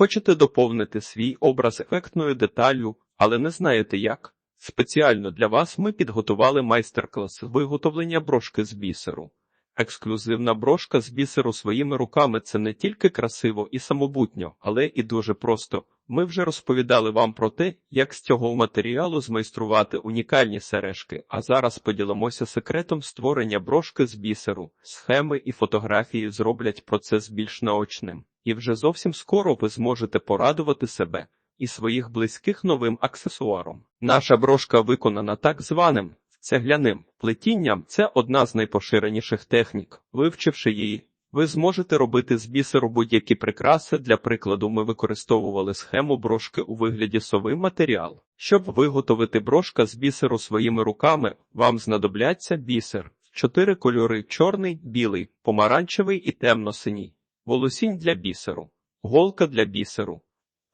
Хочете доповнити свій образ ефектною деталлю, але не знаєте як? Спеціально для вас ми підготували майстер-клас виготовлення брошки з бісеру. Ексклюзивна брошка з бісеру своїми руками це не тільки красиво і самобутньо, але і дуже просто. Ми вже розповідали вам про те, як з цього матеріалу змайструвати унікальні сережки, а зараз поділимося секретом створення брошки з бісеру. Схеми і фотографії зроблять процес більш наочним. І вже зовсім скоро ви зможете порадувати себе і своїх близьких новим аксесуаром. Наша брошка виконана так званим цегляним плетінням. Це одна з найпоширеніших технік. Вивчивши її, ви зможете робити з бісеру будь-які прикраси. Для прикладу, ми використовували схему брошки у вигляді сови матеріал. Щоб виготовити брошка з бісеру своїми руками, вам знадобляться бісер, чотири кольори: чорний, білий, помаранчевий і темно-синій, волосінь для бісеру, голка для бісеру.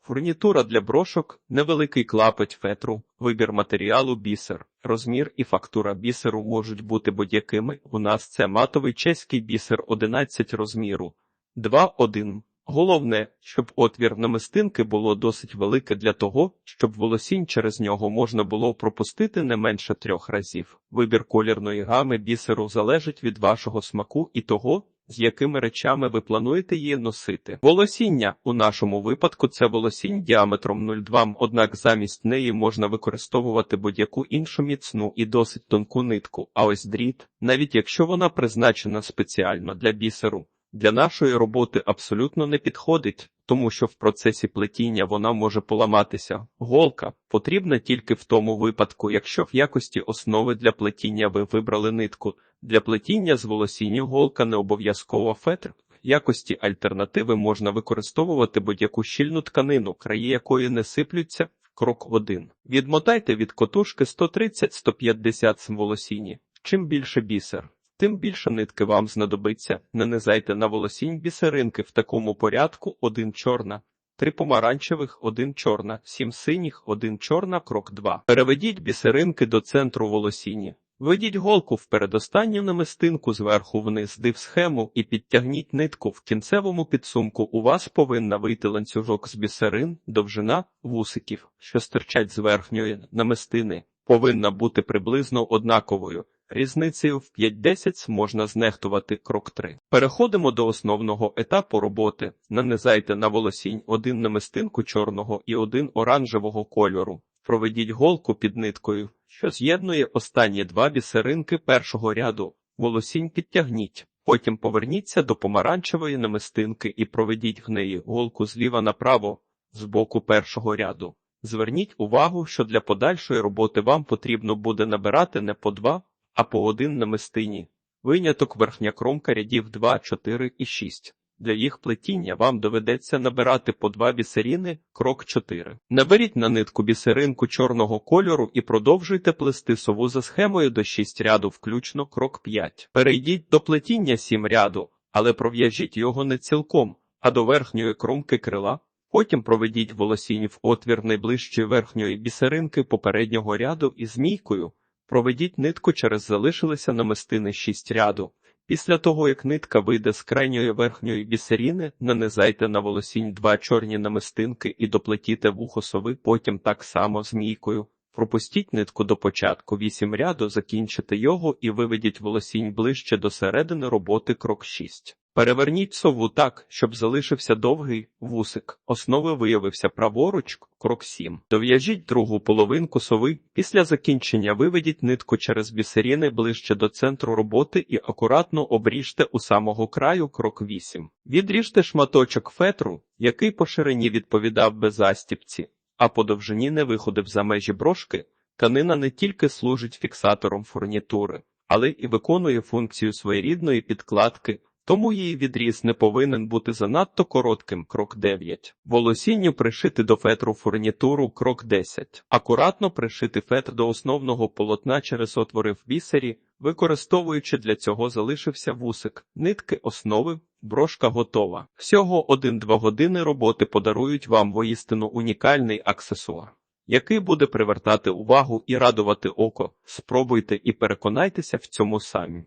Фурнітура для брошок, невеликий клапоть фетру, вибір матеріалу бісер, розмір і фактура бісеру можуть бути будь-якими. У нас це матовий чеський бісер 11 розміру, 2-1. Головне, щоб отвір намистинки було досить велике для того, щоб волосінь через нього можна було пропустити не менше трьох разів. Вибір колірної гами бісеру залежить від вашого смаку і того, з якими речами ви плануєте її носити. Волосіння у нашому випадку це волосінь діаметром 0,2, однак замість неї можна використовувати будь-яку іншу міцну і досить тонку нитку. А ось дріт, навіть якщо вона призначена спеціально для бісеру, для нашої роботи абсолютно не підходить. Тому що в процесі плетіння вона може поламатися. Голка потрібна тільки в тому випадку, якщо в якості основи для плетіння ви вибрали нитку. Для плетіння з волосіння голка не обов'язково фетр. В якості альтернативи можна використовувати будь-яку щільну тканину, краї якої не сиплються. Крок 1. Відмотайте від котушки 130-150 см волосіні. Чим більше бісер, тим більше нитки вам знадобиться. Нанизайте на волосінь бісеринки в такому порядку: один чорна, три помаранчевих, один чорна, сім синіх, один чорна, крок 2. Переведіть бісеринки до центру волосіні. Ведіть голку в передостанню намистинку зверху вниз див схему і підтягніть нитку в кінцевому підсумку. У вас повинна вийти ланцюжок з бісерин, довжина вусиків, що стирчать з верхньої намистини, повинна бути приблизно однаковою. Різницею в 5-10 можна знехтувати крок 3. Переходимо до основного етапу роботи. Нанизайте на волосінь один намистинку чорного і один оранжевого кольору. Проведіть голку під ниткою, що з'єднує останні два бісеринки першого ряду. Волосінь підтягніть. Потім поверніться до помаранчевої намистинки і проведіть в неї голку зліва направо з боку першого ряду. Зверніть увагу, що для подальшої роботи вам потрібно буде набирати не по два, а по один намистині. Виняток верхня кромка рядів 2, 4 і 6. Для їх плетіння вам доведеться набирати по два бісеріни, крок 4. Наберіть на нитку бісеринку чорного кольору і продовжуйте плести сову за схемою до 6 ряду, включно крок 5. Перейдіть до плетіння 7 ряду, але пров'яжіть його не цілком, а до верхньої кромки крила. Потім проведіть волосінь в отвір найближчої верхньої бісеринки попереднього ряду і змійкою. Проведіть нитку через залишилися намистини 6 ряду. Після того, як нитка вийде з крайньої верхньої бісеріни, нанизайте на волосінь два чорні намистинки і доплетіте вухо сови, потім так само змійкою. Пропустіть нитку до початку 8 ряду, закінчите його і виведіть волосінь ближче до середини роботи крок 6. Переверніть сову так, щоб залишився довгий вусик. Основи виявився праворуч, крок 7. Дов'яжіть другу половинку сови. Після закінчення виведіть нитку через бісеріни ближче до центру роботи і акуратно обріжте у самого краю крок 8. Відріжте шматочок фетру, який по ширині відповідав без застіпці, а по довжині не виходив за межі брошки. Тканина не тільки служить фіксатором фурнітури, але і виконує функцію своєрідної підкладки. Тому її відріз не повинен бути занадто коротким. Крок 9. Волосінню пришити до фетру фурнітуру. Крок 10. Акуратно пришити фетр до основного полотна через отвори в бісері, використовуючи для цього залишився вусик, нитки основи. Брошка готова. Всього 1-2 години роботи подарують вам воістину унікальний аксесуар, який буде привертати увагу і радувати око. Спробуйте і переконайтеся в цьому самі.